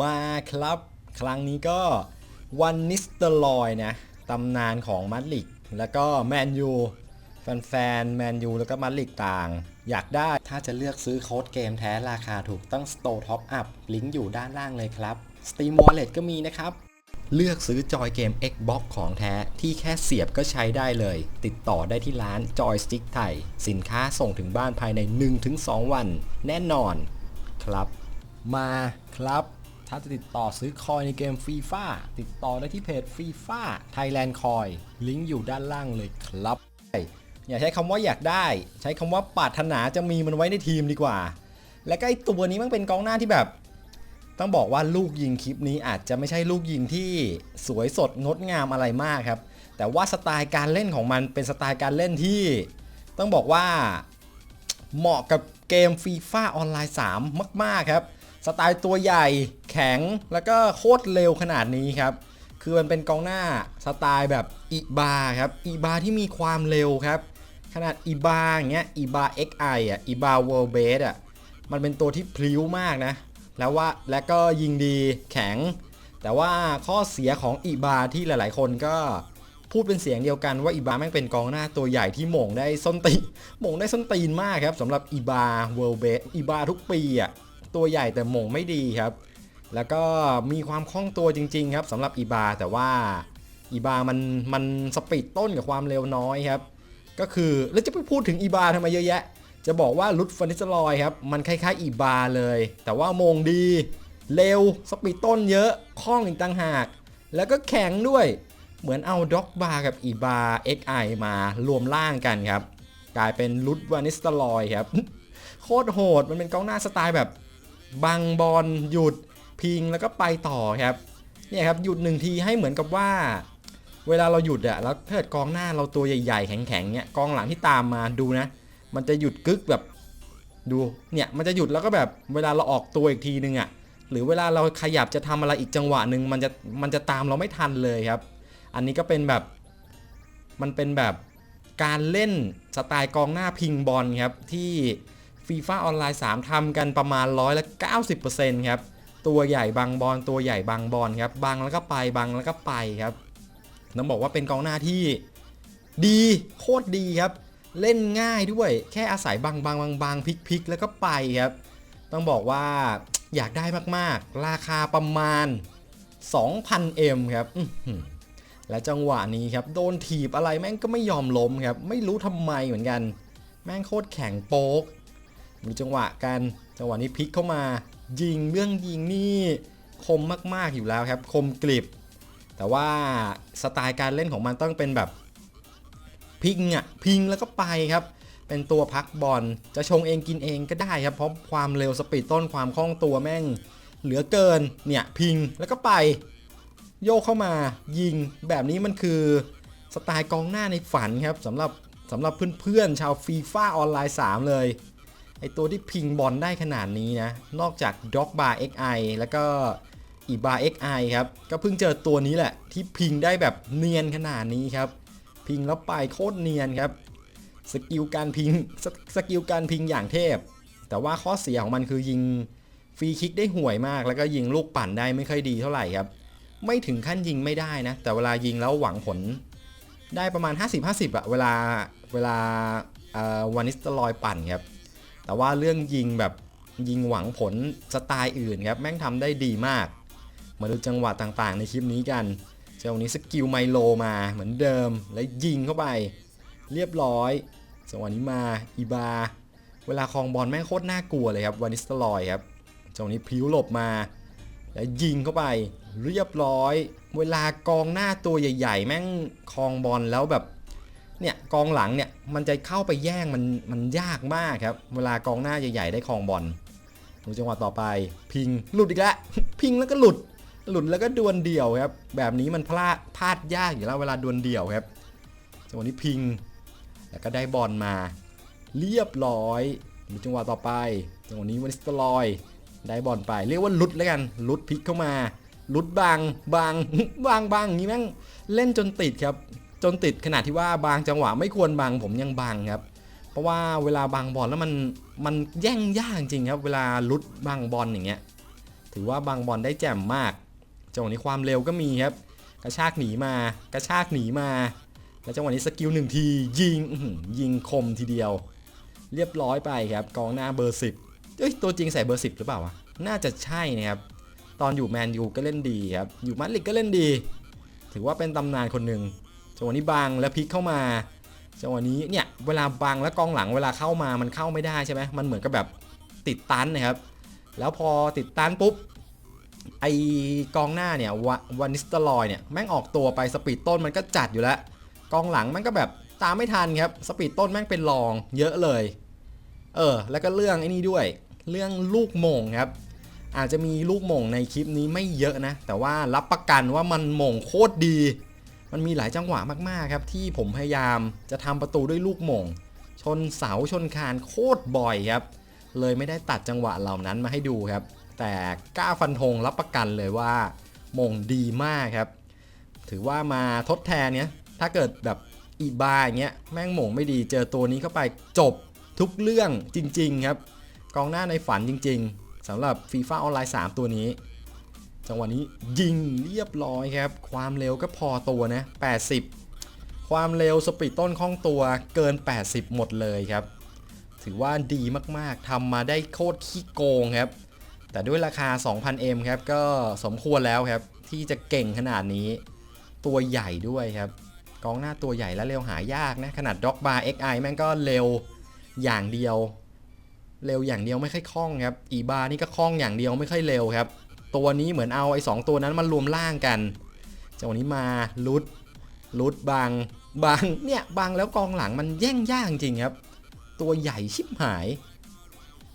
มาครับ ครั้งนี้ก็วันนิสเตอร์ลอยนะตำนานของมัดลิก แล้วก็แมนยูแฟนๆแมนยูแล้วก็มัดลิกต่าง อยากได้ถ้าจะเลือกซื้อโค้ดเกมแท้ราคาถูกต้อง Store Top Up ลิงก์อยู่ด้านล่างเลยครับ Steam Wallet ก็มีนะครับ เลือกซื้อจอยเกม Xbox ของแท้ที่แค่เสียบก็ใช้ได้เลย ติดต่อได้ที่ร้าน Joystick ไทย สินค้าส่งถึงบ้านภายใน 1-2 วัน แน่นอนครับ มาครับ ถ้าจะติดต่อซื้อคอยในเกมฟีฟ่าติดต่อได้ที่เพจฟีฟ่าไทยแลนด์คอยลิงก์อยู่ด้านล่างเลยครับอย่าใช้คำว่าอยากได้ ใช้คำว่าปรารถนาจะมีมันไว้ในทีมดีกว่า และก็ไอตัวนี้มันเป็นกองหน้าที่แบบ ต้องบอกว่าลูกยิงคลิปนี้อาจจะไม่ใช่ลูกยิงที่สวยสดงดงามอะไรมากครับ แต่ว่าสไตล์การเล่นของมันเป็นสไตล์การเล่นที่ ต้องบอกว่าเหมาะกับเกมฟีฟ่าออนไลน์ 3 มาก ๆ ครับ สไตล์ตัวใหญ่แข็งแล้วก็โคตรเร็วขนาดนี้ครับ คือมันเป็นกองหน้าสไตล์แบบอีบาครับอีบาที่มีความเร็วครับ ขนาดอีบาอย่างเงี้ยอีบา XI อะอีบา World Base อะมันเป็นตัวที่พลิ้วมากนะ แล้วว่าและก็ยิงดีแข็ง แต่ว่าข้อเสียของอีบาที่หลาย ๆ คนก็พูดเป็นเสียงเดียวกันว่าอีบาแม่งเป็นกองหน้าตัวใหญ่ที่หม่งได้ส้นตีนหม่งได้ส้นตีนมากครับสำหรับอีบา World Base อีบาทุกปีอะ ตัวใหญ่แต่หม่งไม่ดีครับ แล้วก็มีความคล่องตัวจริง ๆ ครับสำหรับอีบาแต่ว่าอีบามันมันสปีดต้นกับความเร็วน้อยครับ ก็คือแล้วจะไปพูดถึงอีบาทำไมเยอะแยะ จะบอกว่าลุดฟันิสลอยครับ มันคล้ายๆอีบาเลย แต่ว่าโมงดีเร็วสปีดต้นเยอะคล่องอีกต่างหาก แล้วก็แข็งด้วยเหมือนเอาด็อกบากับอีบา XI มารวมร่างกันครับ กลายเป็นลุดวานิสตลอยครับ โคตรโหดมันเป็นกองหน้าสไตล์แบบ บังบอลหยุดพิงแล้วก็ไปต่อครับเนี่ยครับหยุดหนึ่งทีให้เหมือนกับว่า เวลาเราหยุดอะแล้วถ้าเกิดกองหน้าเราตัวใหญ่ๆ แข็งๆเนี่ยกองหลังที่ตามมาดูนะ มันจะหยุดกึกแบบดูเนี่ยมันจะหยุดแล้วก็แบบเวลาเราออกตัวอีกทีนึงอะหรือเวลาเราขยับจะทำอะไรอีกจังหวะหนึ่งมันจะมันจะตามเราไม่ทันเลยครับ อันนี้ก็เป็นแบบมันเป็นแบบการเล่นสไตล์กองหน้าพิงบอลครับที่ ฟีฟ่าออนไลน์3ทำกันประมาณร้อยละ90%ครับ ตัวใหญ่บางบอลตัวใหญ่บางบอลครับบางแล้วก็ไปบางแล้วก็ไปครับต้องบอกว่าเป็นกองหน้าที่ดีโคตรดีครับ เล่นง่ายด้วย แค่อาศัยบางบางบางบางพลิกพลิกแล้วก็ไปครับ ต้องบอกว่าอยากได้มากๆ ราคาประมาณ 2,000M ครับและจังหวะนี้ครับ โดนถีบอะไรแม่งก็ไม่ยอมล้มครับ ไม่รู้ทำไมเหมือนกัน แม่งโคตรแข็งโป๊ก ดูจังหวะกันจังหวะนี้พลิกเข้ามา ยิงเรื่องยิงนี่คมมากๆอยู่แล้วครับ คมกริบ แต่ว่าสไตล์การเล่นของมันต้องเป็นแบบพิงอะพิงแล้วก็ไปครับ เป็นตัวพักบอลจะชงเองกินเองก็ได้ครับเพราะความเร็วสปีดต้นความคล่องตัวแม่ง เหลือเกินเนี่ยพิงแล้วก็ไป โยกเข้ามายิงแบบนี้มันคือสไตล์กองหน้าในฝันครับสำหรับสำหรับเพื่อนๆชาวฟีฟ่าออนไลน์ 3 เลย ไอตัวที่พิงบอลได้ขนาดนี้นะ นอกจากด็อกบาร์ XI แล้วก็อีบา XI ครับ ก็เพิ่งเจอตัวนี้แหละ ที่พิงได้แบบเนียนขนาดนี้ครับ พิงแล้วไปโคตรเนียนครับ สกิลการพิงสสกิลการพิงอย่างเทพ แต่ว่าข้อเสียของมันคือยิงฟรีคิกได้ห่วยมาก แล้วก็ยิงลูกปั่นได้ไม่ค่อยดีเท่าไหร่ครับ ไม่ถึงขั้นยิงไม่ได้นะ แต่เวลายิงแล้วหวังผล ได้ประมาณ 50-50อะเวลาเวลาวานิสตลอยปั่นครับ แต่ว่าเรื่องยิงแบบยิงหวังผลสไตล์อื่นครับแม่งทำได้ดีมาก มาดูจังหวะต่างๆ ในคลิปนี้กันเจ้านี้สกิลไมโลมาเหมือนเดิมแล้วยิงเข้าไป เรียบร้อยจังหวะนี้มาอีบา เวลาคลองบอลแม่งโคตรน่ากลัวเลยครับวานิสตลอยครับจังหวะนี้พิ้วหลบมา แล้วยิงเข้าไป เรียบร้อย เวลากองหน้าตัวใหญ่ ๆ แม่งคลองบอลแล้วแบบ เนี่ยกองหลังเนี่ยมันจะเข้าไปแย่งมันมันยากมากครับ เวลากองหน้าใหญ่ๆได้คลองบอลดูจังหวะต่อไป พิงหลุดอีกแล้วพิงแล้วก็หลุด หลุดแล้วก็ดวลเดี่ยวครับ แบบนี้มันพลาดพลาดยากอยู่แล้วเวลาดวลเดี่ยวครับจังหวะนี้พิง แล้วก็ได้บอลมา เรียบร้อยดูจังหวะต่อไปจังหวะนี้วันสตลอย ได้บอลไป เรียกว่าลุดแล้วกันลุดพลิกเข้ามาลุดบางบางบางบางอย่างนี้แม่งเล่นจนติดครับ จนติดขนาดที่ว่าบางจังหวะไม่ควรบางผมยังบางครับ เพราะว่าเวลาบางบอลแล้วมันมันแย่งยากจริงครับ เวลาลุดบางบอลอย่างเงี้ย ถือว่าบางบอลได้แจ่มมากจังหวะนี้ความเร็วก็มีครับ กระชากหนีมากระชากหนีมา แล้วจังหวะนี้สกิลหนึ่งทียิงยิงคมทีเดียว เรียบร้อยไปครับกองหน้าเบอร์สิบเอ้ยตัวจริงใส่เบอร์สิบหรือเปล่าวะน่าจะใช่นะครับตอนอยู่แมนยูก็เล่นดีครับอยู่มาดริดก็เล่นดี ถือว่าเป็นตำนานคนหนึ่ง จังหวะนี้บังแล้วพลิกเข้ามาจังหวะนี้เนี่ยเวลาบังแล้วกองหลังเวลาเข้ามามันเข้าไม่ได้ใช่ไหมมันเหมือนกับแบบติดตันนะครับ แล้วพอติดตันปุ๊บไอกองหน้าเนี่ยววานิสต์ลอยเนี่ยแม่งออกตัวไปสปีดต้นมันก็จัดอยู่แล้ว กองหลังมันก็แบบตามไม่ทันครับสปีดต้นแม่งเป็นรองเยอะเลย เออแล้วก็เรื่องไอ้นี่ด้วย เรื่องลูกมงครับ อาจจะมีลูกมงในคลิปนี้ไม่เยอะนะ แต่ว่ารับประกันว่ามันมงโคตรดี มันมีหลายจังหวะมากๆครับที่ผมพยายามจะทำประตูด้วยลูกมงชนเสาชนคานโคตรบ่อยครับ เลยไม่ได้ตัดจังหวะเหล่านั้นมาให้ดูครับ แต่กล้าฟันธงรับประกันเลยว่ามงดีมากครับ ถือว่ามาทดแทนเนี้ยถ้าเกิดแบบอีบาอย่างเงี้ยแม่งหม่งไม่ดีเจอตัวนี้เข้าไปจบทุกเรื่องจริง ๆ ครับ กองหน้าในฝันจริง ๆสำหรับ FIFA ออนไลน์3ตัวนี้ จังหวะนี้ยิงเรียบร้อยครับ ความเร็วก็พอตัวนะ 80 ความเร็วสปีดต้นคล่องตัวเกิน 80 หมดเลยครับ ถือว่าดีมากๆทำมาได้โคตรขี้โกงครับ แต่ด้วยราคา 2,000M ครับ ก็สมควรแล้วครับ ที่จะเก่งขนาดนี้ ตัวใหญ่ด้วยครับ กองหน้าตัวใหญ่และเร็วหายากนะ ขนาดด็อกบาร์ XI แม่งก็เร็วอย่างเดียว เร็วอย่างเดียวไม่ค่อยคล่องครับ อีบาร์นี่ก็คล่องอย่างเดียวไม่ค่อยเร็วครับ ตัวนี้เหมือนเอาไอ้สองตัวนั้นมารวมร่างกันจังหวะนี้มาลุดลุดบางบางเนี่ยบางแล้วกองหลังมันแย่งยากจริงครับ ตัวใหญ่ชิบหาย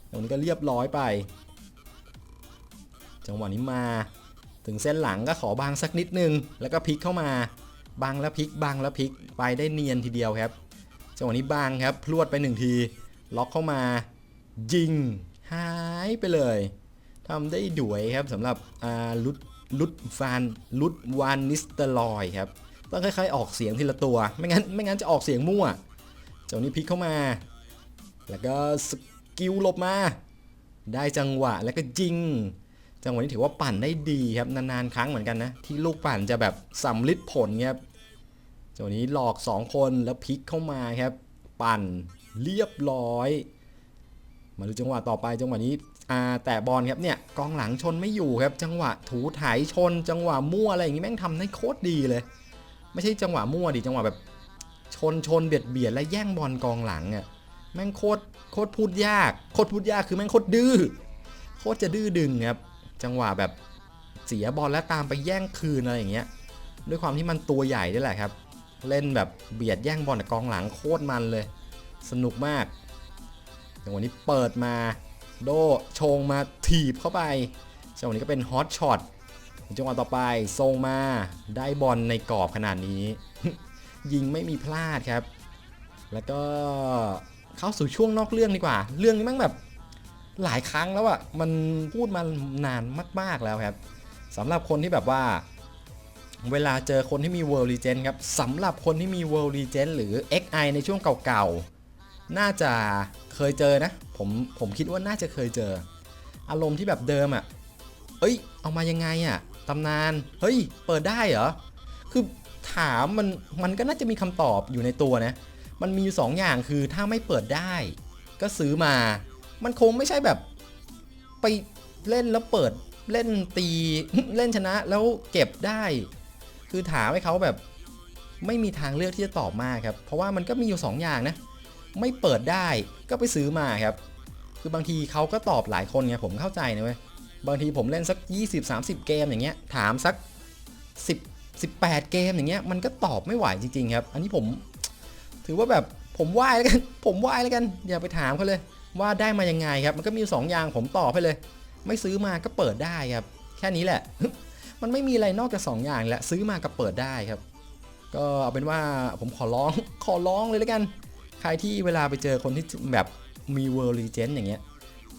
ตรงนี้ก็เรียบร้อยไป จังหวะนี้มาถึงเส้นหลังก็ขอบางสักนิดนึง แล้วก็พลิกเข้ามา บางแล้วพลิกบางแล้วพลิกไปได้เนียนทีเดียวครับ จังหวะนี้บางครับพลวดไปหนึ่งที ล็อกเข้ามา ยิงหายไปเลย ทำได้ด่วยครับสำหรับอาลุดลุดฟานลุดวานนิสเตอร์ลอยครับต้องค่อยๆออกเสียงทีละตัว ไม่งั้นไม่งั้นจะออกเสียงมั่วจังหวะนี้พลิกเข้ามา แล้วก็สกิลหลบมา ได้จังหวะแล้วก็ยิง จังหวะนี้ถือว่าปั่นได้ดีครับนานๆครั้งเหมือนกันนะ ที่ลูกปั่นจะแบบสำลิดผลครับจังหวะนี้หลอก 2 คนแล้วพลิกเข้ามาครับ ปั่นเรียบร้อย มาดูจังหวะต่อไปจังหวะนี้อ่าแต่บอลครับเนี่ยกองหลังชนไม่อยู่ครับ จังหวะถูไถชน จังหวะมั่วอะไรอย่างงี้แม่งทำได้โคตรดีเลย ไม่ใช่จังหวะมั่วดิจังหวะแบบชนชนเบียดเบียดและแย่งบอลกองหลังอะแม่งโคตรโคตรพูดยากโคตรพูดยากคือแม่งโคตรดื้อโคตรจะดื้อดึงครับจังหวะแบบเสียบอลแล้วตามไปแย่งคืนอะไรอย่างเงี้ยด้วยความที่มันตัวใหญ่ด้วยแหละครับ เล่นแบบเบียดแย่งบอลกับกองหลังโคตรมันเลย สนุกมาก จังหวะนี้เปิดมาโดชงมาถีบเข้าไปจังหวะนี้ก็เป็นฮอตช็อตจังหวะต่อไปทรงมาได้บอลในกรอบขนาดนี้ ยิงไม่มีพลาดครับ แล้วก็เข้าสู่ช่วงนอกเรื่องดีกว่า เรื่องนี้มั่งแบบหลายครั้งแล้วอะมันพูดมานานมาก ๆแล้วครับสำหรับคนที่แบบว่า เวลาเจอคนที่มี World Legend ครับสำหรับคนที่มี World Legend หรือ XI ในช่วงเก่า น่าจะเคยเจอนะ ผมผมคิดว่าน่าจะเคยเจอ อารมณ์ที่แบบเดิมอะเอ้ย เอามายังไงอะตำนาน เฮ้ย เปิดได้เหรอ คือถามมันมันก็น่าจะมีคำตอบอยู่ในตัวนะ มันมีอยู่สองอย่างคือถ้าไม่เปิดได้ ก็ซื้อมา มันคงไม่ใช่แบบไปเล่นแล้วเปิดเล่นตีเล่นชนะแล้วเก็บได้ คือถามให้เขาแบบไม่มีทางเลือกที่จะตอบมากครับ เพราะว่ามันก็มีอยู่2อย่างนะ ไม่เปิดได้ก็ไปซื้อมาครับ คือบางทีเขาก็ตอบหลายคนไงผมเข้าใจนะเว้ยบางทีผมเล่นสัก 20-30 เกมอย่างเงี้ยถามสัก 10 18 เกมอย่างเงี้ยมันก็ตอบไม่ไหวจริงๆครับ อันนี้ผมถือว่าแบบผมไหว้แล้วกัน ผมไหว้แล้วกันอย่าไปถามเขาเลย ว่าได้มายังไงครับ มันก็มีสองอย่างผมตอบไปเลย ไม่ซื้อมาก็เปิดได้ครับ แค่นี้แหละ มันไม่มีอะไรนอกจากสองอย่างแหละซื้อมากับเปิดได้ครับ ก็เอาเป็นว่าผมขอร้องขอร้องเลยแล้วกัน ใครที่เวลาไปเจอคนที่แบบมี World Legend อย่างเงี้ย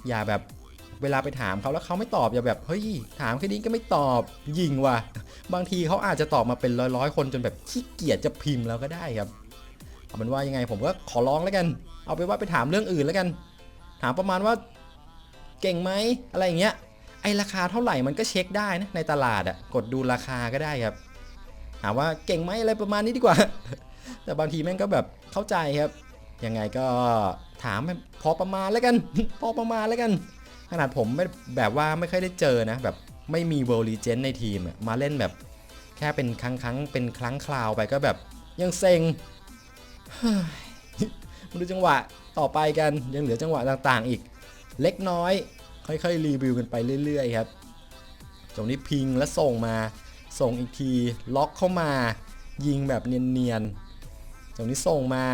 อย่าแบบเวลาไปถามเขาแล้วเขาไม่ตอบอย่าแบบเฮ้ยถามแค่นี้ก็ไม่ตอบยิงว่ะ บางทีเขาอาจจะตอบมาเป็นร้อยๆคนจนแบบขี้เกียจจะพิมพ์แล้วก็ได้ครับเอาเป็นว่ายังไงผมก็ขอร้องแล้วกัน เอาไปว่าไปถามเรื่องอื่นแล้วกัน ถามประมาณว่าเก่งไหมอะไรอย่างเงี้ยไอราคาเท่าไหร่มันก็เช็คได้นะในตลาดอะกดดูราคาก็ได้ครับถามว่าเก่งไหมอะไรประมาณนี้ดีกว่า แต่บางทีแม่งก็แบบเข้าใจครับ ยังไงก็ถามพอประมาณแล้วกัน พอประมาณแล้วกัน ขนาดผมไม่แบบว่าไม่ค่อยได้เจอนะ แบบไม่มีเวอร์ลีเจนในทีมมาเล่นแบบแค่เป็นครั้งครั้งเป็นครั้งคราวไปก็แบบยังเซ็งมาดูจังหวะต่อไปกันยังเหลือจังหวะต่างๆ อีก เล็กน้อย ค่อยๆ รีวิวกันไปเรื่อยๆครับตรงนี้พิงแล้วส่งมาส่งอีกทีล็อกเข้ามา ยิงแบบเนียนๆตรงนี้ส่งมา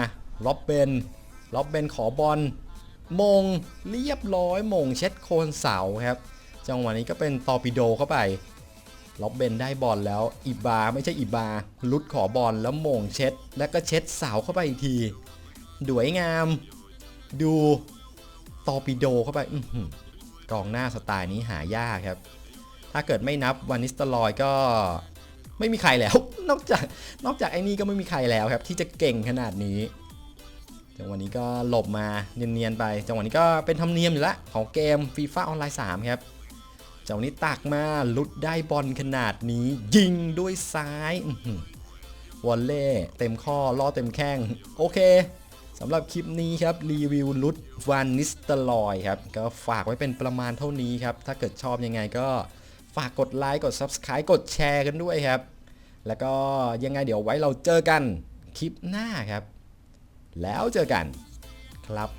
ล็อบเบนล็อบเบนขอบอลมงเรียบร้อยมงเช็ดโคนเสาครับ จังหวะนี้ก็เป็นตอร์ปิโดเข้าไปล็อบเบนได้บอลแล้วอีบาไม่ใช่อีบาลุดขอบอลแล้วมงเช็ด แล้วก็เช็ดเสาเข้าไปอีกทีดวยงาม ดูตอร์ปิโดเข้าไปหือกองหน้าสไตล์นี้หายากครับ ถ้าเกิดไม่นับวานิสตอรอยก็ไม่มีใครแล้ว นอกจากนอกจากไอ้นี่ก็ไม่มีใครแล้วครับ ที่จะเก่งขนาดนี้ จังหวะนี้ก็หลบมาเนียนๆไป จังหวะนี้ก็เป็นธรรมเนียมอยู่แล้วของเกม FIFA ออนไลน์3ครับจังหวะนี้ตักมาลุดได้บอลขนาดนี้ ยิงด้วยซ้ายวอลเล่เต็มข้อล่อเต็มแข้งโอเคสำหรับคลิปนี้ครับรีวิวลุดวานนิสตอร์ลอยครับก็ฝากไว้เป็นประมาณเท่านี้ครับ ถ้าเกิดชอบยังไงก็ฝากกดไลค์กด Subscribe กดแชร์กันด้วยครับ แล้วก็ยังไงเดี๋ยวไว้เราเจอกันคลิปหน้าครับ แล้วเจอกันครับ